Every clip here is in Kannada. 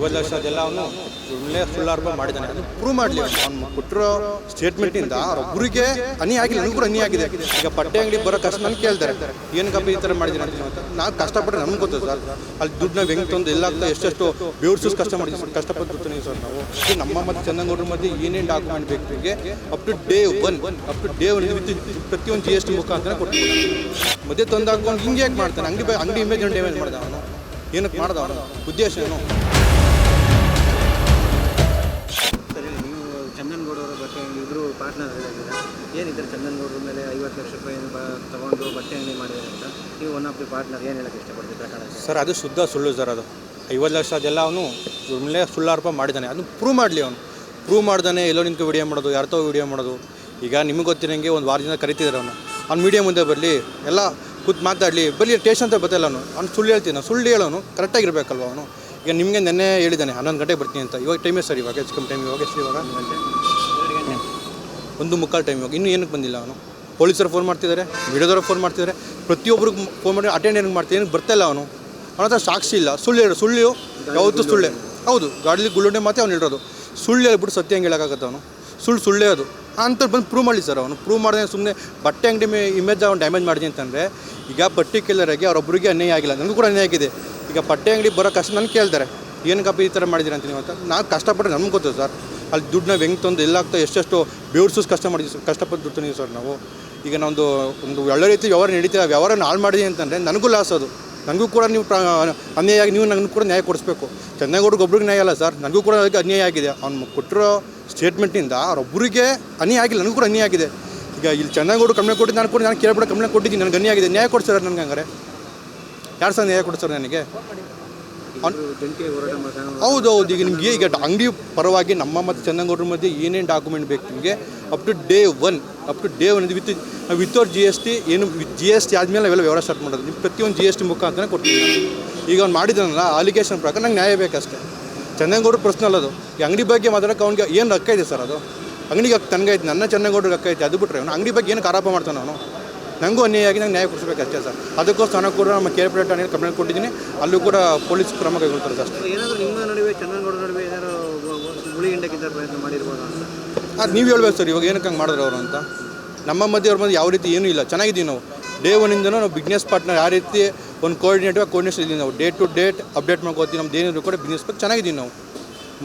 ಐವತ್ತು ಲಕ್ಷ ಅದೆಲ್ಲ ಅವನು ಒಳ್ಳೆ ಸುಳ್ಳಾರ್ಪ ಮಾಡಿದ್ದಾನೆ. ಅದು ಪ್ರೂವ್ ಮಾಡಲಿ. ಅವ್ನು ಕೊಟ್ಟಿರೋ ಸ್ಟೇಟ್ಮೆಂಟಿಂದ ಅವ್ರೊಬ್ಬರಿಗೆ ಹನಿ ಆಗಿಲ್ಲ. ನನಗೂ ಹನಿ ಆಗಿದೆ. ಈಗ ಬಟ್ಟೆ ಅಂಗಡಿ ಬರೋ ಕಷ್ಟ ನಾನು ಕೇಳ್ತಾರೆ ಏನಕ್ಕಪ್ಪ ಈ ಥರ ಮಾಡಿದ್ದೀನಿ ಅಂತ ನಾವು ಕಷ್ಟಪಟ್ಟರೆ ನಮ್ಗೆ ಗೊತ್ತು ಸರ್. ಅಲ್ಲಿ ದುಡ್ಡು ನಾವು ಹೆಂಗೆ ತಂದು ಎಲ್ಲ ಎಷ್ಟೆಷ್ಟು ಬೇವ್ರಿಸೋದು ಕಷ್ಟ ಮಾಡಿದ್ವಿ ಕಷ್ಟಪಟ್ಟು ಬರ್ತೀನಿ ಸರ್ ನಾವು. ನಮ್ಮ ಮತ್ತು ಚಂದನಗೌಡ್ರ ಮಧ್ಯೆ ಏನೇನು ಡಾಕ್ಯುಮೆಂಟ್ ಬೇಕು ನಿಮಗೆ? Up to day one up to day one with ಪ್ರತಿಯೊಂದು ಜಿ ಎಸ್ ಟಿ ಮುಖಾಂತರ ಕೊಟ್ಟು ಮಧ್ಯೆ ತಂದು ಹಾಕೊಂಡು ಹಿಂಗೆ ಯಾಕೆ ಮಾಡ್ತಾನೆ? ಅಂಗಡಿ ಅಂಗಡಿ ಇಮೇಜ್ ಡ್ಯಾಮೇಜ್ ಮಾಡ್ದ ಅವನು. ಏನಕ್ಕೆ ಮಾಡ್ದ ಅವನು? ಉದ್ದೇಶ ಏನು? ಅಂಗಡಿ ಇಬ್ಬರು ಪಾರ್ಟ್ನರ್ ಆಗಿದ್ದೀರಾ. ಏನಿದ್ದಾರೆ ಚಂದನ್ ಗೌಡ್ರ ಮೇಲೆ ಐವತ್ತು ಲಕ್ಷ ರೂಪಾಯಿ ತಗೊಂಡು ಬಟ್ಟೆ ಅಂಗಡಿ ಮಾಡಿದ್ದಾರೆ ಅಂತ ನೀವು ಒನ್ ಆಫ್ ದಿ ಪಾರ್ಟ್ನರ್ ಏನು ಹೇಳಕ್ಕೆ ಇಷ್ಟಪಡ್ತೀವಿ ಪ್ರಕಾರ ಸರ್, ಅದು ಶುದ್ಧ ಸುಳ್ಳು ಸರ್ ಅದು. ಐವತ್ತು ಲಕ್ಷ ಅದೆಲ್ಲ ಅವನು ಸುಮ್ಮನೆ ಸುಳ್ಳಾರ್ಪ ಮಾಡಿದ್ದಾನೆ. ಅದನ್ನು ಪ್ರೂವ್ ಮಾಡಲಿ ಅವನು. ಪ್ರೂವ್ ಮಾಡ್ದಾನೆ, ಎಲ್ಲೋ ನಿಂತು ವಿಡಿಯೋ ಮಾಡೋದು ಯಾರ್ತೋ ವಿಡಿಯೋ ಮಾಡೋದು. ಈಗ ನಿಮಗೆ ಗೊತ್ತಿರೋಂಗೆ ಒಂದು ವಾರದಿಂದ ಕರಿತಿದ್ದಾರೆ ಅವನು. ಅವ್ನು ಮೀಡಿಯಾ ಮುಂದೆ ಬರಲಿ, ಎಲ್ಲ ಕೂತ್ ಮಾತಾಡಲಿ, ಬರಲಿ ಟೇಷನ್ ಅಂತ ಬತ್ತಲ್ಲ ಅವನು. ಅವ್ನು ಸುಳ್ಳು ಹೇಳ್ತೀನಿ ಸುಳ್ಳು ಹೇಳೋನು ಕರೆಕ್ಟಾಗಿರ್ಬೇಕಲ್ವ ಅವನು. ಈಗ ನಿಮಗೆ ನೆನ್ನೆ ಹೇಳಿದ್ದಾನೆ, ಹನ್ನೊಂದು ಗಂಟೆಗೆ ಬರ್ತೀನಿ ಅಂತ. ಇವಾಗ ಟೈಮೇ ಸರ್ ಇವಾಗ? ಹೆಚ್ಚು ಕಮ್ಮಿ ಟೈಮ್ ಇವಾಗ ಎಷ್ಟು ಇವಾಗ? ಒಂದು ಮುಕ್ಕಾಲು ಟೈಮ್ ಇವಾಗ. ಇನ್ನೂ ಏನಕ್ಕೆ ಬಂದಿಲ್ಲ ಅವನು? ಪೊಲೀಸರು ಫೋನ್ ಮಾಡ್ತಿದ್ದಾರೆ ವಿಡಿಯೋದವ್ರಿಗೆ ಫೋನ್ ಮಾಡ್ತಿದ್ದಾರೆ ಪ್ರತಿಯೊಬ್ಬರಿಗೂ ಫೋನ್ ಮಾಡಿ ಅಟೆಂಡ್ ಏನಕ್ಕೆ ಮಾಡ್ತೀನಿ ಏನಕ್ಕೆ ಬರ್ತಾಯಿಲ್ಲ ಅವನು? ಅವನ ಹತ್ರ ಸಾಕ್ಷಿ ಇಲ್ಲ. ಸುಳ್ಳು ಹೇಳು ಸುಳ್ಳು ಯಾವತ್ತೂ ಸುಳ್ಳೆ ಹೌದು ಗಾಡಿಲಿ ಗುಳ್ಳುಂಡೆ ಮಾತೇ ಅವ್ನು ಹೇಳಿರೋದು. ಸುಳ್ಳು ಹೇಳ್ಬಿಟ್ಟು ಸತ್ಯ ಹಂಗೆ ಹೇಳೋಕ್ಕಾಗತ್ತೆ ಅವನು. ಸುಳ್ಳು ಸುಳ್ಳೇ ಅದು. ಅಂತ ಬಂದು ಪ್ರೂವ್ ಮಾಡಲಿ ಸರ್ ಅವನು. ಪ್ರೂವ್ ಮಾಡಿದ್ರೆ ಸುಮ್ಮನೆ ಬಟ್ಟೆ ಅಂಗಡಿ ಮೇ ಇಮೇಜ್ ಅವ್ನು ಡ್ಯಾಮೇಜ್ ಮಾಡಿದೆ ಅಂತಂದರೆ ಈಗ ಪರ್ಟಿಕ್ಯುಲರ್ ಆಗಿ ಅವರೊಬ್ಬರಿಗೆ ಅನ್ಯಾಯ ಆಗಿಲ್ಲ. ನನಗೂ ಕೂಡ ಅನ್ಯಾಯ ಆಗಿದೆ. ಈಗ ಬಟ್ಟೆ ಅಂಗಡಿ ಬರೋ ಕಷ್ಟ ನನಗೆ ಕೇಳ್ತಾರೆ. ಏನಕ್ಕಪ್ಪ ಈ ಥರ ಅಂತ ನೀವು ಅಂತ. ನಾನು ಕಷ್ಟಪಟ್ಟರೆ ನಮ್ಗೆ ಗೊತ್ತು ಸರ್ ಅಲ್ಲಿ ದುಡ್ಡು ನಾವು ಹೆಂಗೆ ತಂದು ಎಲ್ಲ ಆಗ್ತಾ ಎಷ್ಟೆಷ್ಟು ಬೇವ್ರಿಸೋದು ಕಷ್ಟ ಮಾಡಿದ್ವಿ ಕಷ್ಟಪಟ್ಟು ದುಡ್ಡು ಸರ್ ನಾವು. ಈಗ ನಮ್ಮದು ಒಂದು ಒಳ್ಳೆ ರೀತಿ ವ್ಯವಹಾರ ನಡೀತೀವಿ ವ್ಯವಹಾರ ಹಾಳು ಮಾಡಿದೆ ಅಂತಂದರೆ ನನಗೂ ಲಾಸ್ ಅದು. ನನಗೂ ಕೂಡ ನೀವು ಅನ್ಯಾಯಾಗಿ ನೀವು ನನಗೂ ಕೂಡ ನ್ಯಾಯ ಕೊಡಿಸ್ಬೇಕು. ಚೆನ್ನೈಗೌಡ್ರಿಗೆ ಒಬ್ರಿಗೆ ನ್ಯಾಯ ಅಲ್ಲ ಸರ್, ನನಗೂ ಕೂಡ ಅದಕ್ಕೆ ಅನ್ಯಾಯ ಆಗಿದೆ. ಅವ್ನು ಕೊಟ್ಟಿರೋ ಸ್ಟೇಟ್ಮೆಂಟಿಂದ ಅವರೊಬ್ಬರಿಗೆ ಅನ್ಯಾಯ ಆಗಿಲ್ಲ, ನನಗೂ ಕೂಡ ಅನ್ಯಾಯ ಆಗಿದೆ. ಈಗ ಇಲ್ಲಿ ಚೆನ್ನೈಗೌಡರು ಕಂಪ್ಲೇಂಟ್ ಕೊಟ್ಟು ನಾನು ಕೂಡ, ನಾನು ಕೇಳ್ಬಿಟ್ಟು ಕಂಪ್ಲೇಂಟ್ ಕೊಟ್ಟಿದ್ದೀನಿ, ನನಗೆ ಅನ್ಯಾಯ ಆಗಿದೆ. ನ್ಯಾಯ ಕೊಡ್ಸರ್ ನನಗೆ ಹಂಗಾರೆ. ಯಾರು ಸರ್ ನ್ಯಾಯ ಕೊಡ್ಸರ್ ನನಗೆ? ಹೌದು ಹೌದು ಈಗ ನಿಮಗೆ ಈಗ ಅಂಗಡಿ ಪರವಾಗಿ ನಮ್ಮ ಮತ್ತು ಚನ್ನಂಗೌಡ್ರ ಮಧ್ಯೆ ಏನೇನು ಡಾಕ್ಯುಮೆಂಟ್ ಬೇಕು ನಿಮಗೆ? Up to day one up to day one with without G S T ಏನು ಜಿ ಎಸ್ ಟಿ ಆದಮೇಲೆ ನಾವೆಲ್ಲ ವ್ಯವಹಾರ ಸ್ಟಾರ್ಟ್ ಮಾಡೋದು. ನಿಮ್ಮ ಪ್ರತಿಯೊಂದು ಜಿ ಎಸ್ ಟಿ ಮುಖಾಂತರ ಕೊಡ್ತೀವಿ ಈಗ ಅವ್ನು ಮಾಡಿದ್ದಾನಲ್ಲ ಅಲಿಗೇಷನ್ ಪ್ರಕಾರ ನಂಗೆ ನ್ಯಾಯ ಬೇಕಷ್ಟೇ ಚೆನ್ನಂಗೌಡ್ರ ಪ್ರಶ್ನೆ ಅಲ್ಲದು ಈ ಅಂಗಡಿ ಬಗ್ಗೆ ಮಾತಾಡೋಕೆ ಅವ್ನಿಗೆ ಏನು ಹಕ್ಕ ಇದೆ ಸರ್ ಅದು? ಅಂಗಡಿಗೆ ತನಗೈತೆ ನನ್ನ ಚೆನ್ನಂಗೌಡ್ರಿಗೆ ರೊಕ್ಕ ಐತೆ, ಅದು ಬಿಟ್ಟರೆ ಅವನು ಅಂಗಡಿ ಬಗ್ಗೆ ಏನಕ್ಕೆ ಆರೋಪ ಮಾಡ್ತಾನೆ ಅವನು? ನನಗೂ ಅನ್ಯಾಯ ಆಗಿ ನಂಗೆ ನ್ಯಾಯ ಕೊಡಿಸ್ಬೇಕು ಅಷ್ಟೇ ಸರ್. ಅದಕ್ಕೋಸ್ಕರ ನಾನು ಕೂಡ ನಮ್ಮ ಕೆ ಪಿ ಠಾಣೆಯಲ್ಲಿ ಕಂಪ್ಲೇಂಟ್ ಕೊಟ್ಟಿದ್ದೀನಿ. ಅಲ್ಲೂ ಕೂಡ ಪೊಲೀಸ್ ಕ್ರಮ ಕೈಗೊಳ್ತಾರೆ ಸರ್ ಅಷ್ಟೇ. ಏನಾದರೂ ನಿಮ್ಮ ನಡುವೆ ಚಂದನ್ ನಡುವೆ ಏನಾದ್ರು ಗುಳಿ ಹಿಂಡಕ್ಕಿಂತ ಪ್ರಯತ್ನ ಮಾಡಿರ್ಬೋದು ಅಂತ? ಅದು ನೀವು ಹೇಳ್ಬೇಕು ಸರ್ ಇವಾಗ ಏನಕ್ಕೆ ಹಂಗೆ ಮಾಡಿದ್ರು ಅವರು ಅಂತ. ನಮ್ಮ ಮಧ್ಯೆ ಅವ್ರ ಮಧ್ಯೆ ಯಾವ ರೀತಿ ಏನೂ ಇಲ್ಲ. ಚೆನ್ನಾಗಿದ್ದೀವಿ ನಾವು. ಡೇ ಒನ್ನಿಂದನೂ ನಾವು ಬಿಸ್ನೆಸ್ ಪಾರ್ಟ್ನರ್ ಯಾವ ರೀತಿ ಒಂದು ಕೋಆರ್ಡಿನೇಟಿವ್ ಕೋಆರ್ಡಿನೇಷನ್ ಇದ್ದೀವಿ ನಾವು. ಡೇ ಟು ಡೇಟ್ ಅಪ್ಡೇಟ್ ಮಾಡ್ಕೋತೀವಿ ನಮ್ದು ಏನಿದ್ರು ಕೂಡ ಬಿಸ್ನೆಸ್ ಬಗ್ಗೆ ಚೆನ್ನಾಗಿದ್ದೀವಿ ನಾವು.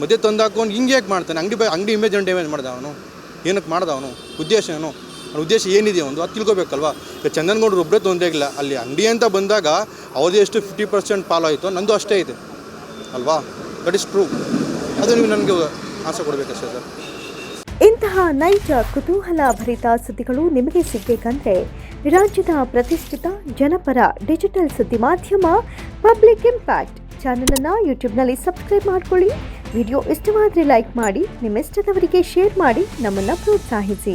ಮಧ್ಯೆ ತಂದು ಹಾಕೊಂಡು ಹಿಂಗೆ ಯಾಕೆ ಮಾಡ್ತಾನೆ? ಅಂಗಡಿ ಬೈ ಅಂಗಡಿ ಇಮೇಜ್ ಡ್ಯಾಮೇಜ್ ಮಾಡ್ದ ಅವನು ಏನಕ್ಕೆ ಮಾಡ್ದ ಅವನು ಉದ್ದೇಶ ಏನು? ಉದ್ದೇಶ ಏನಿದೆ ಒಂದು ಅದು ತಿಳ್ಕೊಬೇಕಲ್ವಾ? ಈಗ ಚಂದನಗೌಡರು ಒಬ್ಬರೇ ತೊಂದರೆ ಇಲ್ಲ. ಅಲ್ಲಿ ಅಂಗಡಿ ಅಂತ ಬಂದಾಗ ಅವ್ರದ್ದು ಎಷ್ಟು ಫಿಫ್ಟಿ ಪರ್ಸೆಂಟ್ ಪಾಲಾಯಿತು ನಂದು ಅಷ್ಟೇ ಇದೆ. ಅಲ್ವಾ? ದಟ್ ಇಸ್ ಟ್ರೂ ಅದು ನೀವು ನನಗೆ ಆಸೆ ಕೊಡಬೇಕಷ್ಟೇ ಸರ್? ಇಂತಹ ನೈಜ, ಕುತೂಹಲ ಭರಿತ ಸುದ್ದಿಗಳು ನಿಮಗೆ ಸಿಗಬೇಕಂದ್ರೆ ರಾಜ್ಯದ ಪ್ರತಿಷ್ಠಿತ ಜನಪರ ಡಿಜಿಟಲ್ ಸುದ್ದಿ ಮಾಧ್ಯಮ ಪಬ್ಲಿಕ್ ಇಂಪ್ಯಾಕ್ಟ್ ಚಾನಲನ್ನು ಯೂಟ್ಯೂಬ್ನಲ್ಲಿ ಸಬ್ಸ್ಕ್ರೈಬ್ ಮಾಡ್ಕೊಳ್ಳಿ. ವಿಡಿಯೋ ಇಷ್ಟವಾದರೆ ಲೈಕ್ ಮಾಡಿ, ನಿಮ್ಮಿಷ್ಟದವರಿಗೆ ಶೇರ್ ಮಾಡಿ, ನಮ್ಮನ್ನು ಪ್ರೋತ್ಸಾಹಿಸಿ.